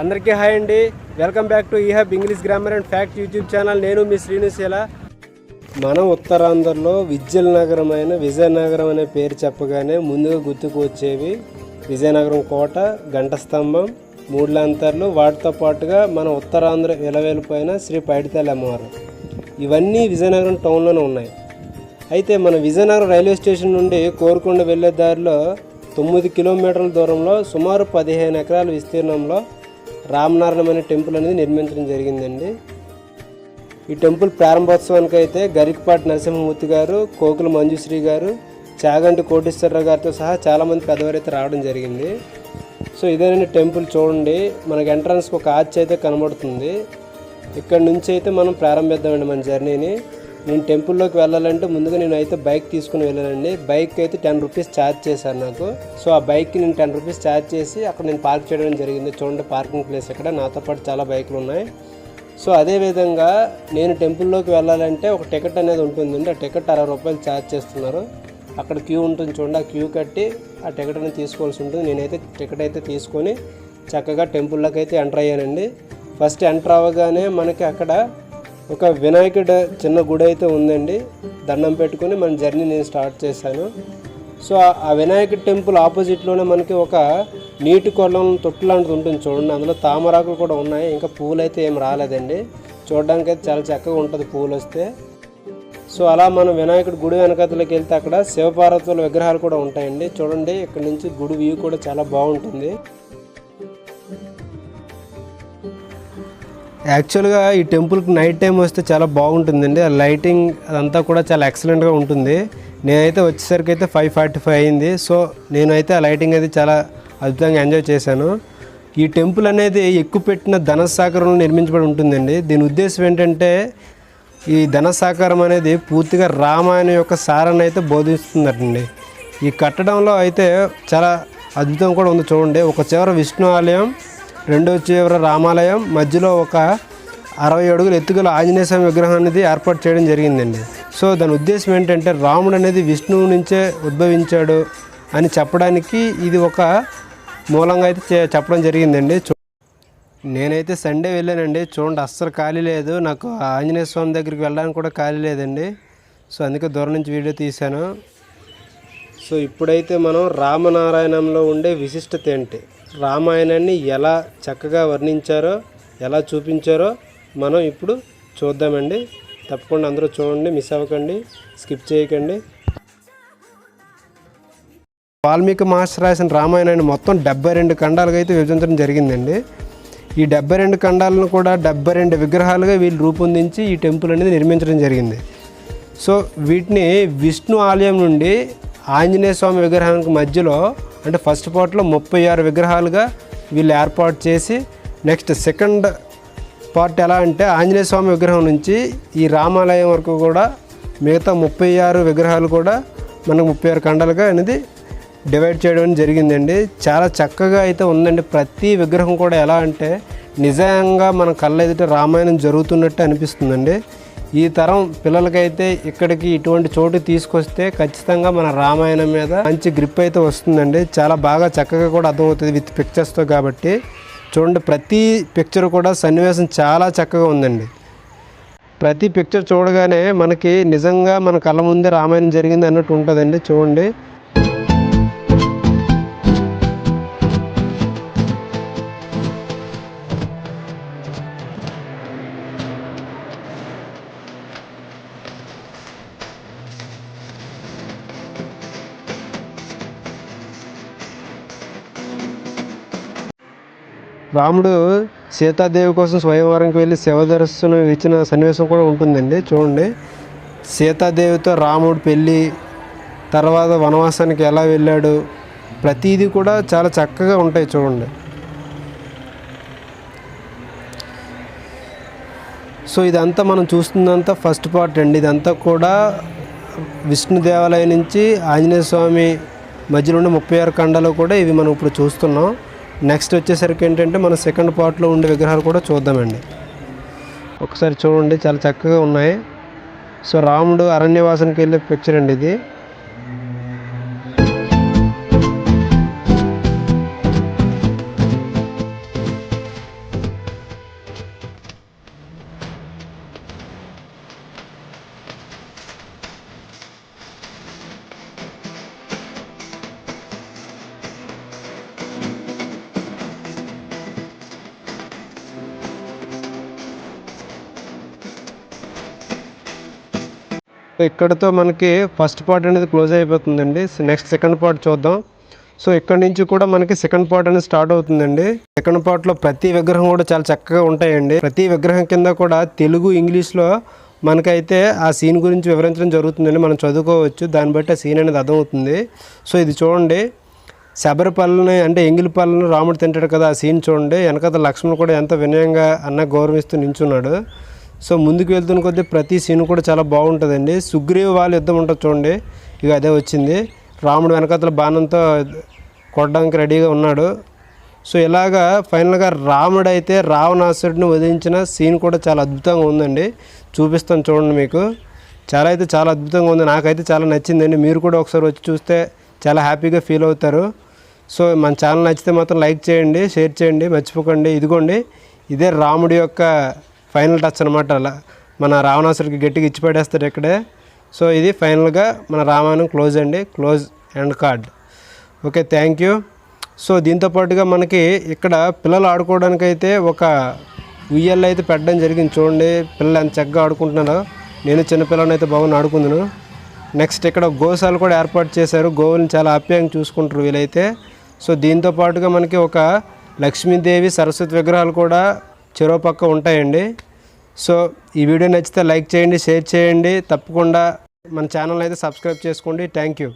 అందరికీ హాయ్ అండి. Welcome back to ehub English grammar and fact YouTube channel నేను మీ శ్రీనిశీల మనం ఉత్తరాంధ్రలో విద్యలనగరం అయిన విజయనగరం అనే పేరు చెప్పగానే ముందుగా గుర్తుకు వచ్చేవి విజయనగరం కోట గంట స్తంభం మూడు లాంతర్లు వాటితో పాటుగా మన ఉత్తరాంధ్ర విలవేలిపోయిన శ్రీ పైడితల్లి అమ్మవారు. ఇవన్నీ విజయనగరం టౌన్లోనే ఉన్నాయి. అయితే మన విజయనగరం రైల్వే స్టేషన్ నుండి కోరుకొండ వెళ్ళే దారిలో తొమ్మిది కిలోమీటర్ల దూరంలో సుమారు పదిహేను ఎకరాల విస్తీర్ణంలో రామనారాయణ అనే టెంపుల్ అనేది నిర్మించడం జరిగిందండి. ఈ టెంపుల్ ప్రారంభోత్సవానికి అయితే గరికపాటి నరసింహమూర్తి గారు కోకుల మంజుశ్రీ గారు చాగంటి కోటేశ్వరరావు గారితో సహా చాలామంది పెద్దవారు అయితే రావడం జరిగింది. సో ఇదేనండి టెంపుల్ చూడండి. మనకి ఎంట్రన్స్కి ఒక ఆర్చ్ అయితే కనబడుతుంది. ఇక్కడ నుంచి అయితే మనం ప్రారంభిద్దామండి మన జర్నీని. నేను టెంపుల్లోకి వెళ్ళాలంటే ముందుగా నేను అయితే బైక్ తీసుకుని వెళ్ళానండి. బైక్ అయితే టెన్ రూపీస్ ఛార్జ్ చేశాను నాకు. సో ఆ బైక్కి నేను టెన్ రూపీస్ ఛార్జ్ చేసి అక్కడ నేను పార్క్ చేయడం జరిగింది. చూడండి పార్కింగ్ ప్లేస్ ఇక్కడ. నాతో పాటు చాలా బైకులు ఉన్నాయి. సో అదేవిధంగా నేను టెంపుల్లోకి వెళ్ళాలంటే ఒక టికెట్ అనేది ఉంటుందండి. ఆ టికెట్ అరవై రూపాయలు ఛార్జ్ చేస్తున్నారు. అక్కడ క్యూ ఉంటుంది చూడండి ఆ క్యూ కట్టి ఆ టికెట్ అనేది తీసుకోవాల్సి ఉంటుంది. నేనైతే టికెట్ అయితే తీసుకొని చక్కగా టెంపుల్లోకి అయితే ఎంటర్ అయ్యానండి. ఫస్ట్ ఎంటర్ అవ్వగానే మనకి అక్కడ ఒక వినాయకుడు చిన్న గుడి అయితే ఉందండి. దండం పెట్టుకొని మన జర్నీ నేను స్టార్ట్ చేశాను. సో ఆ- వినాయక టెంపుల్ ఆపోజిట్లోనే మనకి ఒక నీటి కొలం తొట్టు లాంటిది ఉంటుంది చూడండి. అందులో తామరాకులు కూడా ఉన్నాయి. ఇంకా పూలు అయితే ఏం రాలేదండి. చూడడానికి అయితే చాలా చక్కగా ఉంటుంది పూలు వస్తే. సో అలా మనం వినాయకుడి గుడి వెనకతలోకి వెళ్తే అక్కడ శివపార్వతుల విగ్రహాలు కూడా ఉంటాయండి. చూడండి ఇక్కడ నుంచి గుడి వ్యూ కూడా చాలా బాగుంటుంది. యాక్చువల్గా ఈ టెంపుల్కి నైట్ టైం వస్తే చాలా బాగుంటుందండి. ఆ లైటింగ్ అదంతా కూడా చాలా ఎక్సలెంట్గా ఉంటుంది. నేనైతే వచ్చేసరికి అయితే ఫైవ్ ఫార్టీ ఫైవ్ అయింది. సో నేనైతే ఆ లైటింగ్ అయితే చాలా అద్భుతంగా ఎంజాయ్ చేశాను. ఈ టెంపుల్ అనేది ఎక్కువ పెట్టిన ధనసాగరంలో నిర్మించబడి ఉంటుందండి. దీని ఉద్దేశం ఏంటంటే ఈ ధనసాకారం అనేది పూర్తిగా రామాయణం యొక్క సారాన్ని అయితే బోధిస్తుందటండి ఈ కట్టడంలో అయితే చాలా అద్భుతం కూడా ఉంది చూడండి. ఒక చివర విష్ణు ఆలయం రెండో చివర రామాలయం మధ్యలో ఒక అరవై అడుగుల ఎత్తుగల ఆంజనేయ స్వామి విగ్రహం అనేది ఏర్పాటు చేయడం జరిగిందండి. సో దాని ఉద్దేశం ఏంటంటే రాముడు అనేది విష్ణువు నుంచే ఉద్భవించాడు అని చెప్పడానికి ఇది ఒక మూలంగా అయితే చే- చెప్పడం జరిగిందండి. చూ- నేనైతే సండే వెళ్ళానండి. చూడండి అస్సలు ఖాళీ లేదు. నాకు ఆంజనేయ స్వామి దగ్గరికి వెళ్ళడానికి కూడా ఖాళీ లేదండి. సో అందుకే దూరం నుంచి వీడియో తీశాను. సో ఇప్పుడైతే మనం రామనారాయణంలో ఉండే విశిష్టత ఏంటి? రామాయణాన్ని ఎలా చక్కగా వర్ణించారో ఎలా చూపించారో మనం ఇప్పుడు చూద్దామండి. తప్పకుండా అందరూ చూడండి మిస్ అవ్వకండి స్కిప్ చేయకండి. వాల్మీకి మాస్టర్ రాసిన రామాయణాన్ని మొత్తం డెబ్బై రెండు ఖండాలుగా అయితే విభజించడం జరిగిందండి. ఈ డెబ్బై రెండు ఖండాలను కూడా డెబ్బై రెండు విగ్రహాలుగా వీళ్ళు రూపొందించి ఈ టెంపుల్ అనేది నిర్మించడం జరిగింది. సో వీటిని విష్ణు ఆలయం నుండి ఆంజనేయ స్వామి విగ్రహానికి మధ్యలో అంటే ఫస్ట్ పార్ట్లో ముప్పై ఆరు విగ్రహాలుగా వీళ్ళు ఏర్పాటు చేసి నెక్స్ట్ సెకండ్ పార్ట్ ఎలా అంటే ఆంజనేయ స్వామి విగ్రహం నుంచి ఈ రామాలయం వరకు కూడా మిగతా ముప్పై ఆరు విగ్రహాలు కూడా మనకు ముప్పై ఆరు ఖండాలుగా అనేది డివైడ్ చేయడం జరిగిందండి. చాలా చక్కగా అయితే ఉందండి. ప్రతి విగ్రహం కూడా ఎలా అంటే నిజంగా మన కళ్ళ ఎదుట రామాయణం జరుగుతున్నట్టు అనిపిస్తుందండి. ఈ తరం పిల్లలకైతే ఇక్కడికి ఇటువంటి చోటు తీసుకొస్తే ఖచ్చితంగా మన రామాయణం మీద మంచి గ్రిప్ అయితే వస్తుందండి. చాలా బాగా చక్కగా కూడా అర్థమవుతుంది విత్ పిక్చర్స్తో కాబట్టి. చూడండి ప్రతి పిక్చర్ కూడా సన్నివేశం చాలా చక్కగా ఉందండి. ప్రతి పిక్చర్ చూడగానే మనకి నిజంగా మన కళ్ళ ముందే రామాయణం జరిగింది అన్నట్టు ఉంటుందండి. చూడండి. రాముడు సీతాదేవి కోసం స్వయంవరంకి వెళ్ళి శివదర్శనం ఇచ్చిన సన్నివేశం కూడా ఉంటుందండి చూడండి. సీతాదేవితో రాముడు పెళ్ళి తర్వాత వనవాసానికి ఎలా వెళ్ళాడు ప్రతిదీ కూడా చాలా చక్కగా ఉంటాయి చూడండి. సో ఇదంతా మనం చూస్తుందంతా ఫస్ట్ పార్ట్ అండి. ఇదంతా కూడా విష్ణు దేవాలయం నుంచి ఆంజనేయ స్వామి మధ్యలో ఉండే ముప్పై ఆరు ఖండాలు కూడా ఇవి మనం ఇప్పుడు చూస్తున్నాం. నెక్స్ట్ వచ్చేసరికి ఏంటంటే మన సెకండ్ పార్ట్లో ఉండే విగ్రహాలు కూడా చూద్దామండి. ఒకసారి చూడండి చాలా చక్కగా ఉన్నాయి. సో రాముడు అరణ్యవాసనకి వెళ్ళే పిక్చర్ అండి ఇది. ఇక్కడతో మనకి ఫస్ట్ పార్ట్ అనేది క్లోజ్ అయిపోతుందండి. నెక్స్ట్ సెకండ్ పార్ట్ చూద్దాం. సో ఇక్కడ నుంచి కూడా మనకి సెకండ్ పార్ట్ అనేది స్టార్ట్ అవుతుందండి. సెకండ్ పార్ట్లో ప్రతి విగ్రహం కూడా చాలా చక్కగా ఉంటాయండి. ప్రతి విగ్రహం కింద కూడా తెలుగు ఇంగ్లీష్లో మనకైతే ఆ సీన్ గురించి వివరించడం జరుగుతుందండి. మనం చదువుకోవచ్చు. దాన్ని బట్టి ఆ సీన్ అనేది అర్థమవుతుంది. సో ఇది చూడండి. శబరిపల్లని అంటే ఎంగిలి పళ్ళని రాముడు తింటాడు కదా ఆ సీన్ చూడండి. వెనకత లక్ష్మణ్ కూడా ఎంత వినయంగా అన్న గౌరవిస్తూ నించున్నాడు. సో ముందుకు వెళ్తున్న కొద్దీ ప్రతి సీన్ కూడా చాలా బాగుంటుందండి. సుగ్రీవ వాళ్ళ యుద్ధం ఉంటుంది చూడండి. ఇక అదే వచ్చింది. రాముడు వెనకాతల బాణంతో కొట్టడానికి రెడీగా ఉన్నాడు. సో ఇలాగా ఫైనల్గా రాముడు అయితే రావణాసుడిని వధించిన సీన్ కూడా చాలా అద్భుతంగా ఉందండి. చూపిస్తాను చూడండి మీకు. చాలా అయితే చాలా అద్భుతంగా ఉంది. నాకైతే చాలా నచ్చిందండి. మీరు కూడా ఒకసారి వచ్చి చూస్తే చాలా హ్యాపీగా ఫీల్ అవుతారు. సో మన ఛానల్ నచ్చితే మాత్రం లైక్ చేయండి షేర్ చేయండి మర్చిపోకండి. ఇదిగోండి. ఇదే రాముడి యొక్క ఫైనల్ టచ్ అనమాట అలా. మన రావణాసుడికి గట్టిగా ఇచ్చి పడేస్తారు ఇక్కడే. సో ఇది ఫైనల్గా మన రామాయణం క్లోజ్ అండి. Close and card. Okay thank you. So దీంతో పాటుగా మనకి ఇక్కడ పిల్లలు ఆడుకోవడానికి అయితే ఒక ఉయ్యల్ అయితే పెట్టడం జరిగింది చూడండి. పిల్లలు ఎంత చక్కగా ఆడుకుంటున్నారో. నేను చిన్నపిల్లని అయితే బాగుంది ఆడుకుందును. నెక్స్ట్ ఇక్కడ గోశాలు కూడా ఏర్పాటు చేశారు. గోవులను చాలా ఆప్యాయంగా చూసుకుంటారు వీలైతే. సో దీంతో పాటుగా మనకి ఒక లక్ష్మీదేవి సరస్వతి విగ్రహాలు కూడా చెరో పక్క ఉంటాయండి. సో ఈ వీడియో నచ్చితే లైక్ చేయండి షేర్ చేయండి. తప్పకుండా మన ఛానల్ అయితే సబ్స్క్రైబ్ చేసుకోండి. Thank you.